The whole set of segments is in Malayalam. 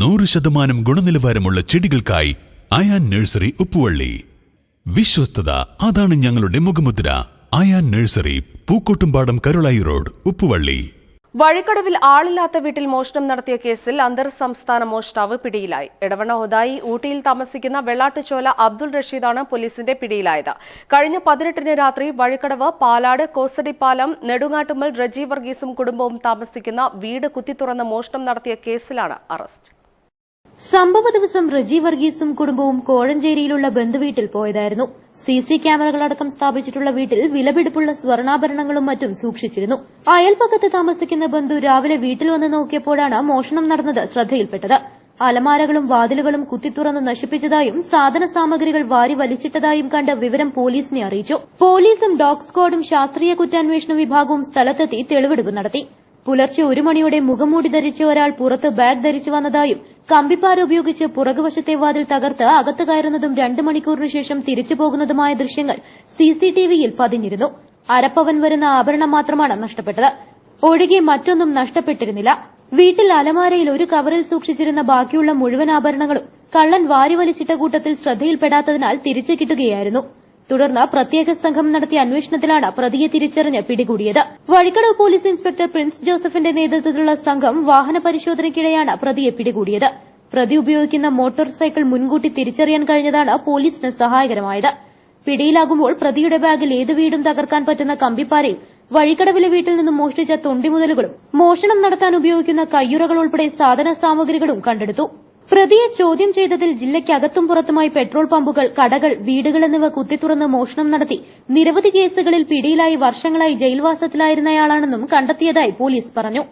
നൂറ് ശതമാനം ഗുണനിലവാരമുള്ള ചെടികൾക്കായി അയാൻ നഴ്സറി ഉപ്പുവള്ളി. വിശ്വസ്തത അതാണ് ഞങ്ങളുടെ മുഖമുദ്ര. Ayaan nursery Pookkottumpadam Karulai road Uppuvalli. വഴിക്കടവിൽ ആളില്ലാത്ത വീട്ടിൽ മോഷണം നടത്തിയ കേസിൽ അന്തർ സംസ്ഥാന മോഷ്ടാവ് പിടിയിലായി. ഇടവണ ഒതായി ഊട്ടിയിൽ താമസിക്കുന്ന വെള്ളാട്ടുചോല അബ്ദുൾ റഷീദാണ് പോലീസിന്റെ പിടിയിലായത്. കഴിഞ്ഞ പതിനെട്ടിന് രാത്രി വഴിക്കടവ് പാലാട് കോസടിപ്പാലം നെടുങ്ങാട്ടുമ്മൽ റജി വർഗീസും കുടുംബവും താമസിക്കുന്ന വീട് കുത്തിത്തുറന്ന് മോഷണം നടത്തിയ കേസിലാണ് അറസ്റ്റ്. സംഭവ ദിവസം റജി വർഗീസും കുടുംബവും കോഴഞ്ചേരിയിലുള്ള ബന്ധുവീട്ടിൽ പോയതായിരുന്നു. സി സി ക്യാമറകളടക്കം സ്ഥാപിച്ചിട്ടുള്ള വീട്ടിൽ വിലപിടിപ്പുള്ള സ്വർണാഭരണങ്ങളും മറ്റും സൂക്ഷിച്ചിരുന്നു. അയൽപക്കത്ത് താമസിക്കുന്ന ബന്ധു രാവിലെ വീട്ടിൽ വന്ന് നോക്കിയപ്പോഴാണ് മോഷണം നടന്നത് ശ്രദ്ധയിൽപ്പെട്ടത്. അലമാരകളും വാതിലുകളും കുത്തിത്തുറന്ന് നശിപ്പിച്ചതായും സാധന സാമഗ്രികൾ വാരി വലിച്ചിട്ടതായും കണ്ട് വിവരം പോലീസിനെ അറിയിച്ചു. പോലീസും ഡോഗ് സ്ക്വാഡും ശാസ്ത്രീയ കുറ്റാന്വേഷണ വിഭാഗവും സ്ഥലത്തെത്തി തെളിവെടുപ്പ് നടത്തി. പുലർച്ചെ ഒരു മണിയോടെ മുഖംമൂടി ധരിച്ച ഒരാൾ പുറത്ത് ബാഗ് ധരിച്ചു വന്നതായും കമ്പിപ്പാര ഉപയോഗിച്ച് പുറകുവശത്തെ വാതിൽ തകർത്ത് അകത്ത് കയറുന്നതും രണ്ട് മണിക്കൂറിനു ശേഷം തിരിച്ചു പോകുന്നതുമായ ദൃശ്യങ്ങൾ സിസിടിവിയിൽ പതിഞ്ഞിരുന്നു. അരപ്പവൻ വരുന്ന ആഭരണം മാത്രമാണ് നഷ്ടപ്പെട്ടത്. ഒഴികെ മറ്റൊന്നും നഷ്ടപ്പെട്ടിരുന്നില്ല. വീട്ടിൽ അലമാരയിൽ ഒരു കവറിൽ സൂക്ഷിച്ചിരുന്ന ബാക്കിയുള്ള മുഴുവൻ ആഭരണങ്ങളും കള്ളൻ വാരിവലിച്ചിട്ട കൂട്ടത്തിൽ ശ്രദ്ധയിൽപ്പെടാത്തതിനാൽ തിരിച്ചു കിട്ടുകയായിരുന്നു. തുടർന്ന് പ്രത്യേക സംഘം നടത്തിയ അന്വേഷണത്തിലാണ് പ്രതിയെ തിരിച്ചറിഞ്ഞ് പിടികൂടിയത്. വഴിക്കടവ് പോലീസ് ഇൻസ്പെക്ടർ പ്രിൻസ് ജോസഫിന്റെ നേതൃത്വത്തിലുള്ള സംഘം വാഹന പരിശോധനയ്ക്കിടെയാണ് പ്രതിയെ പിടികൂടിയത്. പ്രതി ഉപയോഗിക്കുന്ന മോട്ടോർ സൈക്കിൾ മുൻകൂട്ടി തിരിച്ചറിയാൻ കഴിഞ്ഞതാണ് പോലീസിന് സഹായകരമായത്. പിടിയിലാകുമ്പോൾ പ്രതിയുടെ ബാഗിൽ ഏത് വീടും തകർക്കാൻ പറ്റുന്ന കമ്പിപ്പാരയും വഴിക്കടവിലെ വീട്ടിൽ നിന്നും മോഷ്ടിച്ച തൊണ്ടിമുതലുകളും മോഷണം നടത്താൻ ഉപയോഗിക്കുന്ന കയ്യുറകൾ ഉൾപ്പെടെ സാധന സാമഗ്രികളും കണ്ടെടുത്തു. പ്രതിയെ ചോദ്യം ചെയ്തതിൽ ജില്ലയ്ക്കകത്തും പുറത്തുമായി പെട്രോൾ പമ്പുകൾ കടകൾ വീടുകൾ എന്നിവ കുത്തിത്തുറന്ന് മോഷണം നടത്തി. നിരവധി കേസുകളിൽ പിടിയിലായി വർഷങ്ങളായി ജയിൽവാസത്തിലായിരുന്നയാളാണെന്നും കണ്ടെത്തിയതായി പോലീസ് പറഞ്ഞു.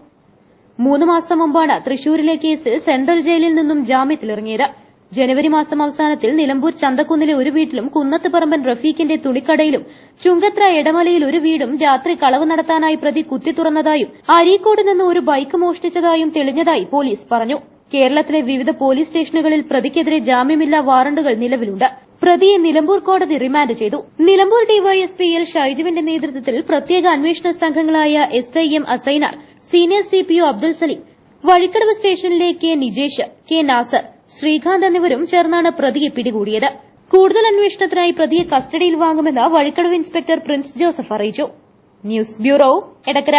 മൂന്ന് മാസം മുമ്പാണ് തൃശൂരിലെ കേസിൽ സെൻട്രൽ ജയിലിൽ നിന്നും ജാമ്യത്തിലിറങ്ങിയത്. ജനുവരി മാസം അവസാനത്തിൽ നിലമ്പൂർ ചന്തക്കുന്നിലെ ഒരു വീട്ടിലും കുന്നത്ത് പറമ്പൻ റഫീഖിന്റെ തുണിക്കടയിലും ചുങ്കത്ര എടമലയിൽ ഒരു വീടും രാത്രി കളവ് നടത്താനായി പ്രതി കുത്തിത്തുറന്നതായും അരീക്കോട് നിന്ന് ഒരു ബൈക്ക് മോഷ്ടിച്ചതായും തെളിഞ്ഞതായി പോലീസ് പറഞ്ഞു. കേരളത്തിലെ വിവിധ പോലീസ് സ്റ്റേഷനുകളിൽ പ്രതിക്കെതിരെ ജാമ്യമില്ലാ വാറണ്ടുകൾ നിലവിലുണ്ട്. പ്രതിയെ നിലമ്പൂർ കോടതി റിമാൻഡ് ചെയ്തു. നിലമ്പൂർ ഡിവൈഎസ്പി എൽ ഷൈജുവിന്റെ നേതൃത്വത്തിൽ പ്രത്യേക അന്വേഷണ സംഘങ്ങളായ S I M Asainar senior C P O Abdul Salim Vazhikkadavu സ്റ്റേഷനിലെ കെ നിജേഷ് കെ നാസർ ശ്രീകാന്ത് എന്നിവരും ചേർന്നാണ് പ്രതിയെ പിടികൂടിയത്. കൂടുതൽ അന്വേഷണത്തിനായി പ്രതിയെ കസ്റ്റഡിയിൽ വാങ്ങുമെന്ന് വഴിക്കടവ് ഇൻസ്പെക്ടർ പ്രിൻസ് ജോസഫ് അറിയിച്ചു. News bureau Edakkara.